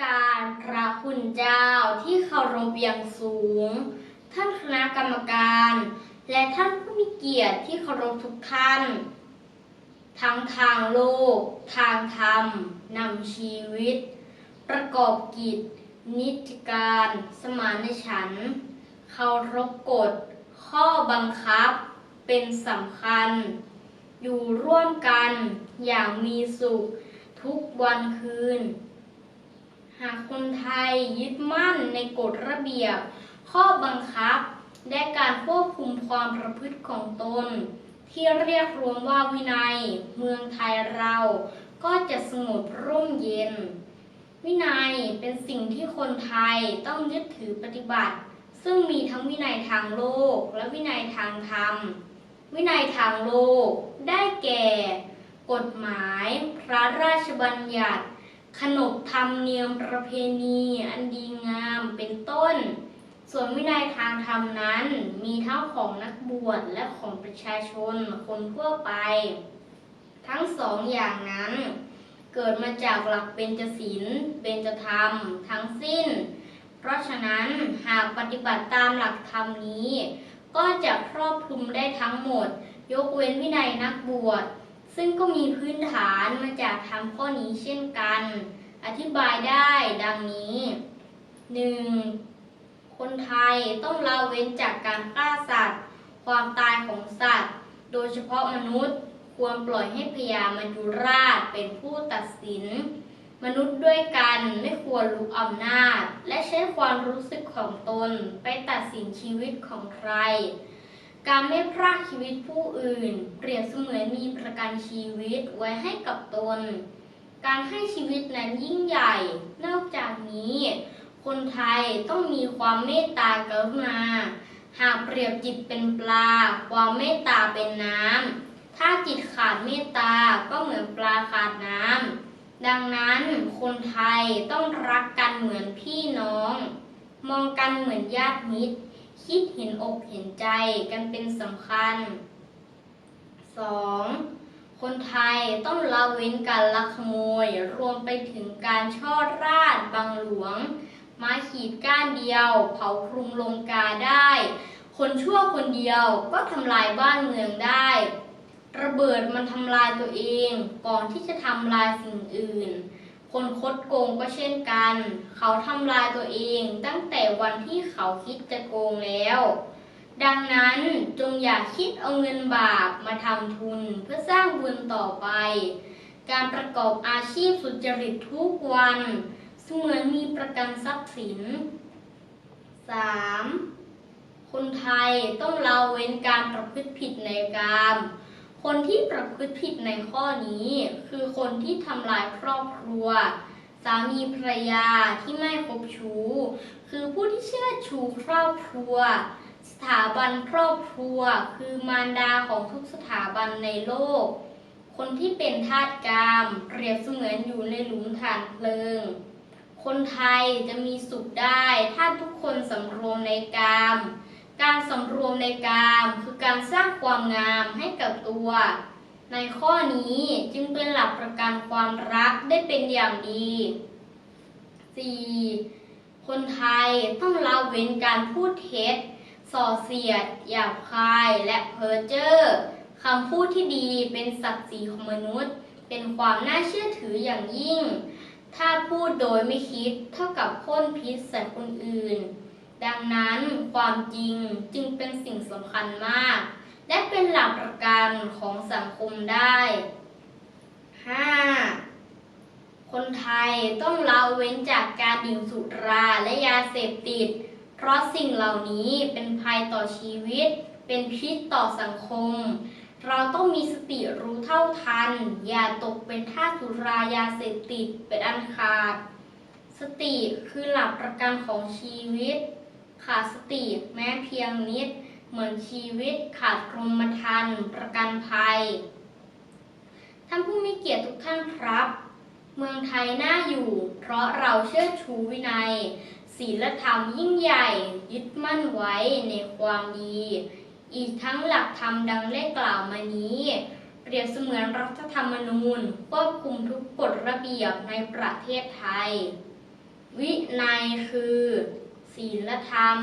พระคุณเจ้าที่เคารพอย่างสูง ท่านคณะกรรมการ และท่านผู้มีเกียรติที่เคารพทุกท่าน ทั้งทางโลก ทางธรรมนำชีวิต ประกอบกิจ นิจการ สมานฉันเคารพกฎ ข้อบังคับเป็นสำคัญ อยู่ร่วมกันอย่างมีสุขทุกวันคืน หากคนไทยยึดมั่นในกฎระเบียบ ข้อบังคับ และการควบคุมความประพฤติของตน ที่เรียกรวมว่าวินัย เมืองไทยเราก็จะสงบร่มเย็น วินัยเป็นสิ่งที่คนไทยต้องยึดถือปฏิบัติ ซึ่งมีทั้งวินัยทางโลกและวินัยทางธรรม วินัยทางโลกได้แก่ กฎหมาย พระราชบัญญัติ ขนบธรรมเนียมประเพณีอันดีงามเป็นต้น ส่วนวินัยทางธรรมนั้น มีทั้งของนักบวชและของประชาชนคนทั่วไป ทั้งสองอย่างนั้น เกิดมาจากหลักเบญจศีลเบญจธรรม ทั้งสิ้น เพราะฉะนั้นหากปฏิบัติตามหลักธรรมนี้ ก็จะครอบคลุมได้ทั้งหมด ยกเว้นวินัยนักบวช ซึ่งก็มีพื้นฐานมาจากธรรมข้อนี้เช่นกัน อธิบายได้ดังนี้ 1. คนไทยต้องละเว้นจากการฆ่าสัตว์ ความตายของสัตว์ โดยเฉพาะมนุษย์ควรปล่อยให้พญามายุราชเป็นผู้ตัดสิน มนุษย์ด้วยกันไม่ควรลุกอำนาจ และใช้ความรู้สึกของตนไปตัดสินชีวิตของใคร การไม่พรากชีวิตผู้อื่น เปรียบเสมือนมีประกันชีวิตไว้ให้กับตน การให้ชีวิตนั้นยิ่งใหญ่ นอกจากนี้ คนไทยต้องมีความเมตตากรุณา หากเปรียบจิตเป็นปลา ความเมตตาเป็นน้ำ ถ้าจิตขาดเมตตา ก็เหมือนปลาขาดน้ำ ดังนั้นคนไทยต้องรักกันเหมือนพี่น้อง มองกันเหมือนญาติมิตร คิดเห็นอกเห็นใจกันเป็นสำคัญ 2. คนไทยต้องละเว้นการลักขโมย รวมไปถึงการช่อราดบังหลวงม้ขีดก้านเดียว เผาคลุมลงกาได้ คนชั่วคนเดียวก็ทำลายบ้านเมืองได้ ระเบิดมันทำลายตัวเอง ก่อนที่จะทำลายสิ่งอื่น คนคดโกงก็เช่นกัน เขาทำลายตัวเองตั้งแต่วันที่เขาคิดจะโกงแล้ว ดังนั้นจงอย่าคิดเอาเงินบาปมาทำทุนเพื่อสร้างบุญต่อไป การประกอบอาชีพสุจริตทุกวันเสมือนมีประกันทรัพย์สิน 3. คนไทยต้องละเว้นการประพฤติผิดในกาม คนที่ประพฤติผิดในข้อนี้ คือคนที่ทำลายครอบครัว สามีภรรยาที่ไม่คบชู้ คือผู้ที่เชื่อชูครอบครัว สถาบันครอบครัว คือมารดาของทุกสถาบันในโลก คนที่เป็นทาสกาม เปรียบเสมือนอยู่ในหลุมฐานเพลิง คนไทยจะมีสุขได้ ถ้าทุกคนสำรวมในกาม การสำรวมในกามคือการสร้างความงามให้กับตัว ในข้อนี้จึงเป็นหลักประกันความรักได้เป็นอย่างดี 4. คนไทยต้องละเว้นการพูดเท็จ ส่อเสียด หยาบคายและเพ้อเจ้อคำพูดที่ดีเป็นศักดิ์ศรีของมนุษย์ เป็นความน่าเชื่อถืออย่างยิ่ง ถ้าพูดโดยไม่คิดเท่ากับพ่นพิษใส่คนอื่น ดังนั้นความจริงจึงเป็นสิ่งสำคัญมาก และเป็นหลักประกันของสังคมได้ 5. คนไทยต้องละเว้นจากการดื่มสุราและยาเสพติด เพราะสิ่งเหล่านี้เป็นภัยต่อชีวิต เป็นพิษต่อสังคม เราต้องมีสติรู้เท่าทัน อย่าตกเป็นท่าสสุรายาเสพติดเป็นอันขาด สติคือหลักประกันของชีวิต ขาดสติแม้เพียงนิด เหมือนชีวิตขาดกรมธรรม์ประกันภัย ท่านผู้มีเกียรติทุกท่านครับ เมืองไทยน่าอยู่ เพราะเราเชื่อชูวินัยศีลธรรมยิ่งใหญ่ยึดมั่นไว้ในความดี อีกทั้งหลักธรรมดังได้กล่าวมานี้ เปรียบเสมือนรัฐธรรมนูญควบคุมทุกกฎระเบียบในประเทศไทย วินัยคือ ศีลธรรม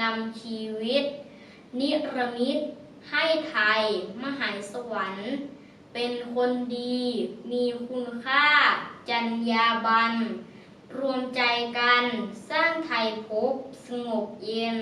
นำชีวิต นิรมิตให้ไทย มหายสวรรค์ เป็นคนดี มีคุณค่า จัญญาบันรวมใจกัน สร้างไทยพบสงบเย็น